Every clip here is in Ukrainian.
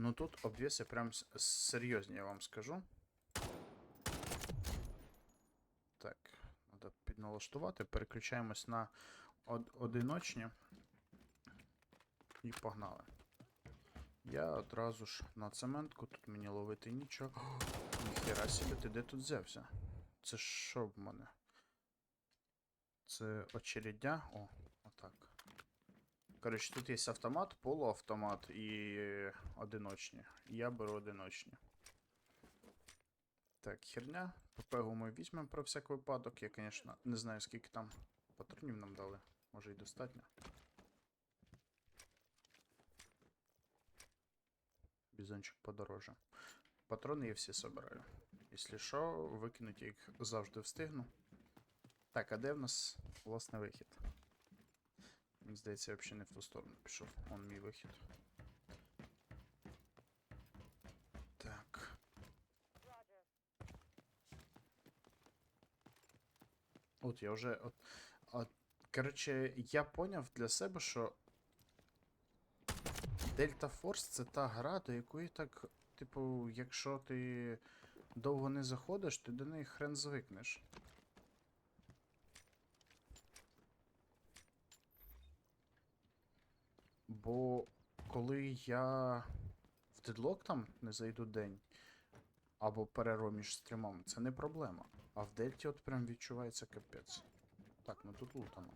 Ну тут обвеси прям с- серйозні, я вам скажу. Так, треба підналаштувати. Переключаємось на од- одиночні. І погнали. Я одразу ж на цементку, тут мені ловити нічого. Ніхера собі, ти де тут взявся? Це що в мене? Це очередя? О. Коротше, тут є автомат, полуавтомат і одиночні. Я беру одиночні. Так, херня. ППГу ми візьмемо про всяк випадок. Я, звісно, не знаю, скільки там патронів нам дали. Може і достатньо. Бізончик подороже. Патрони я всі собираю. Якщо що, викинути їх завжди встигну. Так, а де в нас власне вихід? Здається, я взагалі не в ту сторону пішов. Он мій вихід. Так. От я вже. От, от, коротше, я поняв для себе, що Delta Force це та гра, до якої так, типу, якщо ти довго не заходиш, ти до неї хрен звикнеш. Бо коли я в дедлок там не зайду день, або перерву між стрімами, це не проблема. А в дельті от прям відчувається капець. Так, ну тут лутано.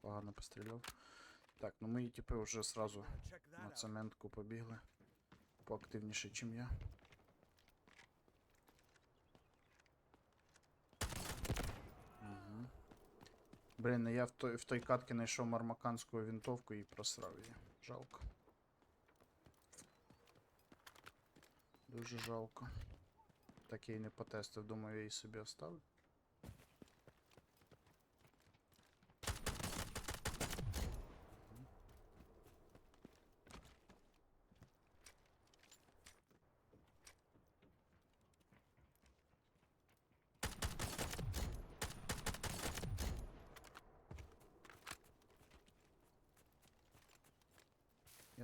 Погано постріляв. Так, ну мої типи вже сразу на цементку побігли. Поактивніше, чим я. Блін, я в той, в той катки знайшов мармаканську винтовку і просрав її. Жалко. Дуже жалко. Так я і не потестив, думаю, я її собі оставлю.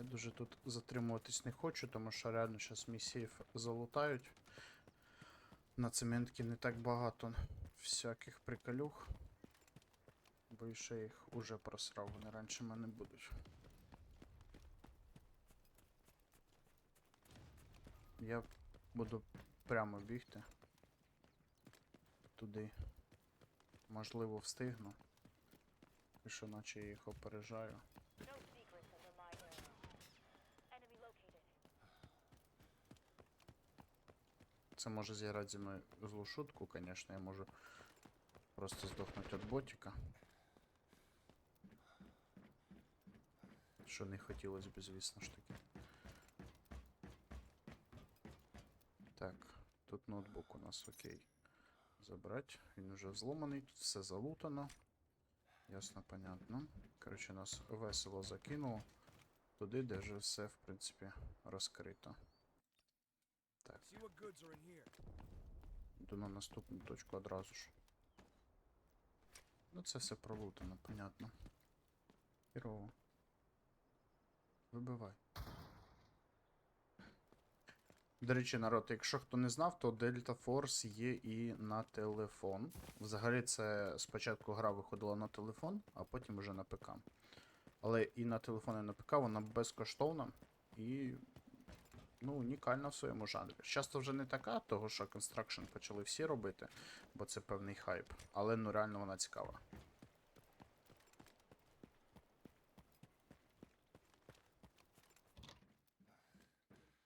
Дуже тут затримуватись не хочу, тому що реально зараз місії залутають. На цементки не так багато всяких приколюх. Бо ще їх уже просрав, вони раніше мене будуть. Я буду прямо бігти. Туди. Можливо, встигну. І що наче я їх опережаю. Це може зіграти зі мною злу шутку, звісно, я можу просто здохнути від ботика. Що не хотілося б, звісно ж таки. Так, тут ноутбук у нас окей. Забрать. Він уже взломаний, тут все залутано. Ясно, понятно. Коротше, нас весело закинуло. Туди, де вже все, в принципі, розкрито. Так. Йду на наступну точку одразу ж. Ну це все пролутано, понятно. Хірово. Вибивай. До речі, народ, якщо хто не знав, то Delta Force є і на телефон. Взагалі це спочатку гра виходила на телефон, а потім вже на ПК. Але і на телефон, і на ПК вона безкоштовна і ну, унікальна в своєму жанрі. Часто вже не така, того що Construction почали всі робити, бо це певний хайп. Але ну реально вона цікава.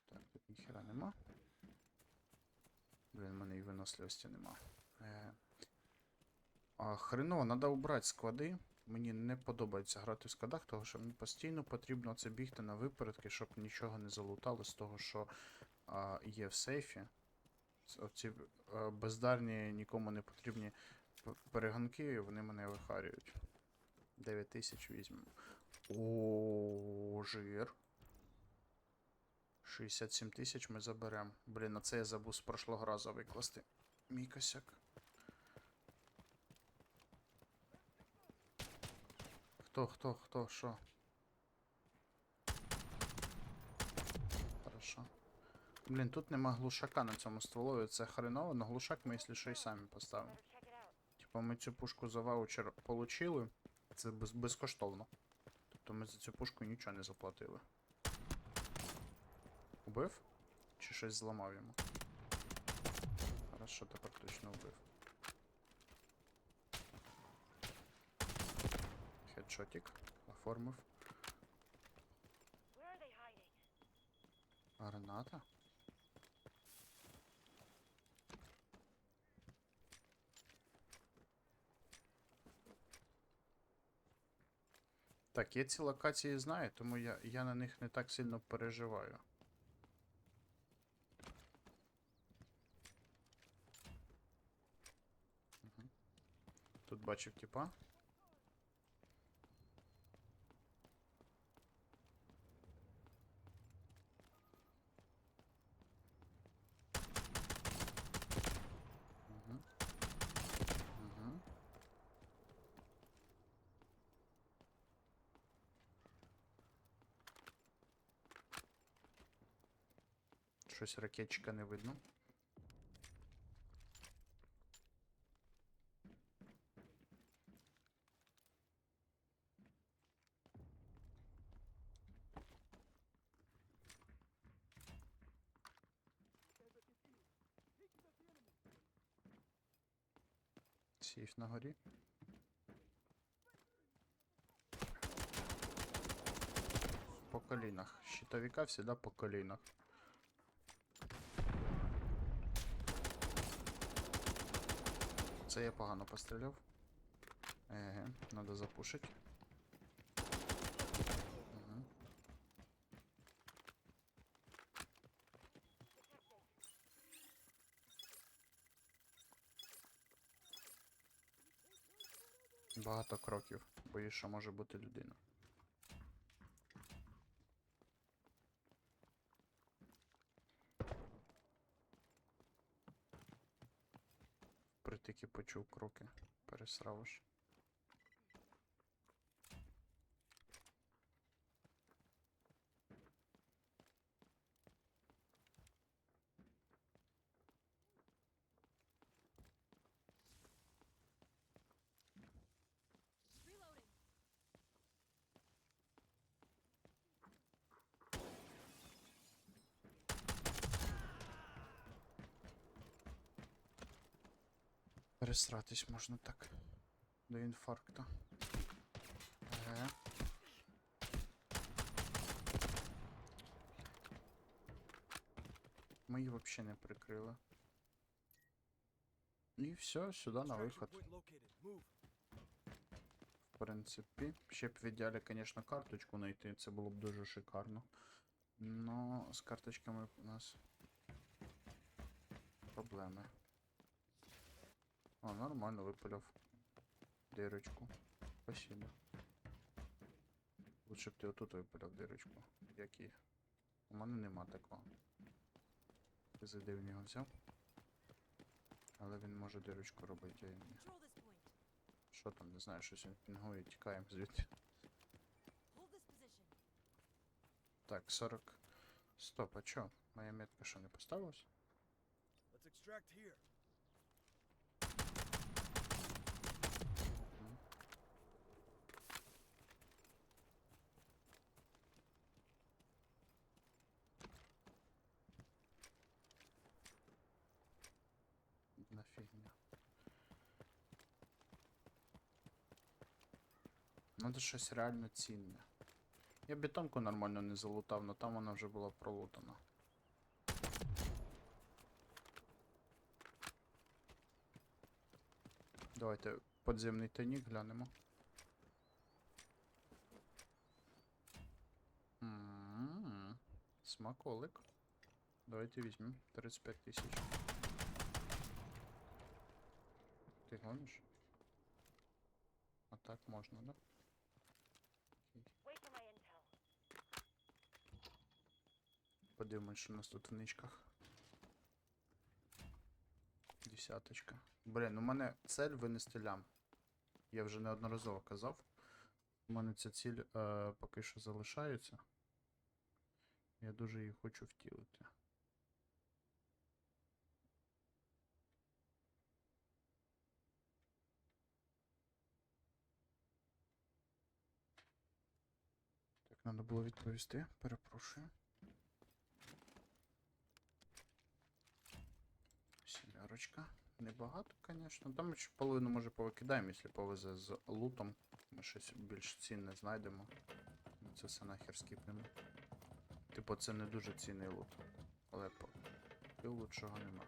Так, тут ніхера нема. Блін, в мене і виносливості нема. Е... А, хреново, треба убрати склади. Мені не подобається грати в складах, тому що мені постійно потрібно це бігти на випередки, щоб нічого не залутало з того, що а, є в сейфі. Оці бездарні, нікому не потрібні п- перегонки, вони мене вихарюють. 9 тисяч візьмемо. О, жир. 67 тисяч ми заберемо. Блін, на це я забув з прошлого разу викласти. Мій косяк. Хто, хто, хто, що? Хорошо. Блін, тут нема глушака на цьому стволові, це хреново, но глушак ми, якщо що, і самі поставимо. Типа ми цю пушку за ваучер получили, це без, безкоштовно. Тобто ми за цю пушку нічого не заплатили. Убив? Чи щось зламав йому? Хедшотик. Оформив. Граната. Так, я ці локації знаю, тому я, я на них не так сильно переживаю. Тут бачив типа. Щось ракетчика не видно. Сейф на горі. По колінах. Щитовика всегда по колінах. Це я погано постріляв. Еге, треба запушити. Багато кроків. Боюсь, що може бути людина. Почув кроки. Пересрав. Пересратись можна так. До інфаркту. Ага. Ми її взагалі не прикрили. І все, сюди на виход. В принципі. Ще б в ідеалі, звісно, карточку знайти, це було б дуже шикарно. Но з карточками у нас проблеми. О, нормально випиляв дирочку. Спасибо. Лучше б ти отут випиляв дирочку. Як і. У мене нема такого. Ти за де він його взяв? Але він може дирочку робити, а я ні. Що там, не знаю, щось він пінгує, тікаємо звідти. Так, 40. Стоп, а чо? Моя метка що не поставилась? Let's extract here. На фігня. Надо щось реально цінне. Я бетонку нормально не залутав, но там вона вже була пролутана. Давайте подземний тайник глянемо. М, Смаколик. Давайте візьмемо 35 тисяч. Ти гониш? А так можна, да? Подивимось, що у нас тут в ничках. Десяточка. Блін, у мене цель винести лям. Я вже неодноразово казав. У мене ця ціль е, поки що залишається. Я дуже її хочу втілити. Так, треба було відповісти. Перепрошую. Сімерочка. Небагато, звісно. Там ще половину може повикидаємо, якщо повезе з лутом. Ми щось більш цінне знайдемо. Ми Це все нахер скіпнемо. Типу, це не дуже цінний лут. Але лучшого нема.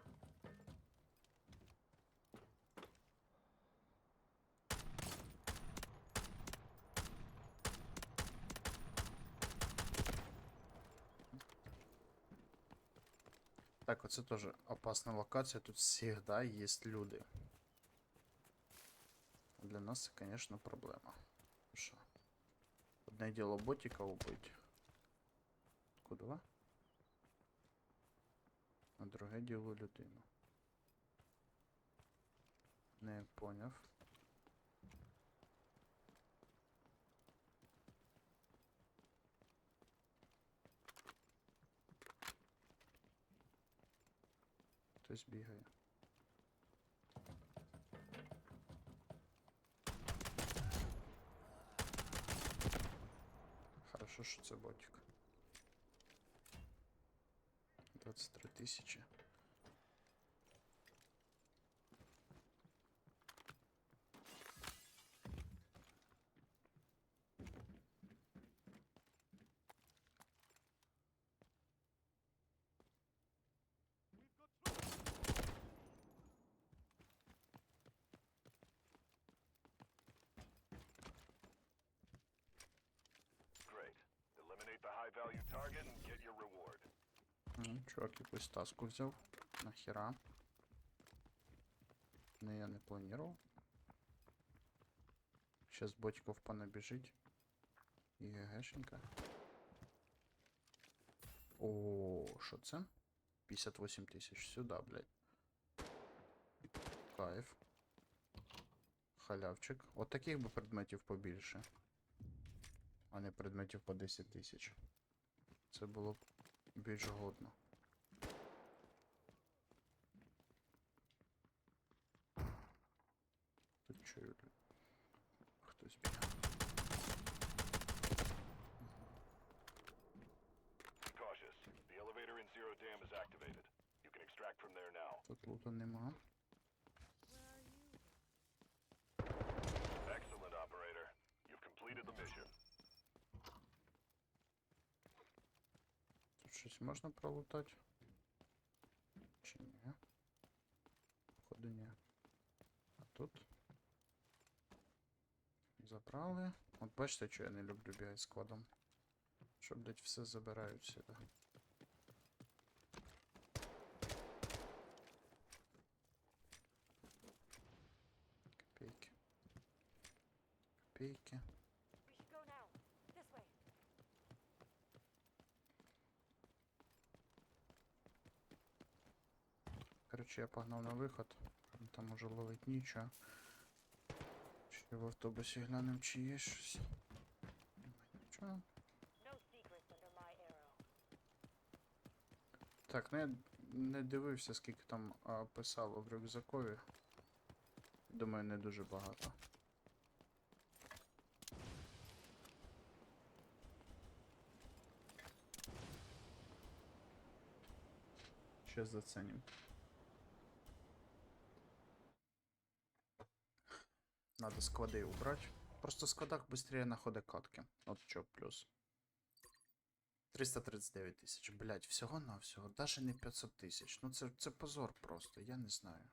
Так, оце теж опасна локація. Тут завжди є люди. Для нас це, звісно, проблема. Що? Одне діло ботика убить. Куда? А друге діло людину. Не поняв. Хтось бігає. Хорошо, що це ботик. 23 тисячі. Value target and get your reward. М, Чувак якусь таску взяв. Нахера. Не, я не планував. Сейчас ботиков понабіжить. І ГГшенька. О, що це? 58 тисяч. Сюда, блядь. Кайф. Халявчик. От таких би предметів побільше. А не предметів по 10 тисяч. Це було б більш годно. Тут чую. Хтось бігає. Cautious. The elevator in Zero Dam is activated. You can extract from there now. Тут лута нема. Where are you? Excellent, operator. You've completed the mission. Щось можна пролутати? Чи ні? Походу ні. А тут? Забрали. От бачите, що я не люблю бігати складом. Що, блять, все забирають сюди. Копейки. Копейки. Короче, я погнав на виход. Там уже ловить нічого. Ще в автобусі глянем, чи є щось. Нічого. Так, ну я не дивився, скільки там а, писало в рюкзакові. Думаю, не дуже багато. Ще заценим. Надо склады убрать. Просто в складах быстрее находы катки. От чё плюс. 339 тисяч. Блять, всього на всього. Даже не 500 тисяч. Ну це, це позор просто, я не знаю.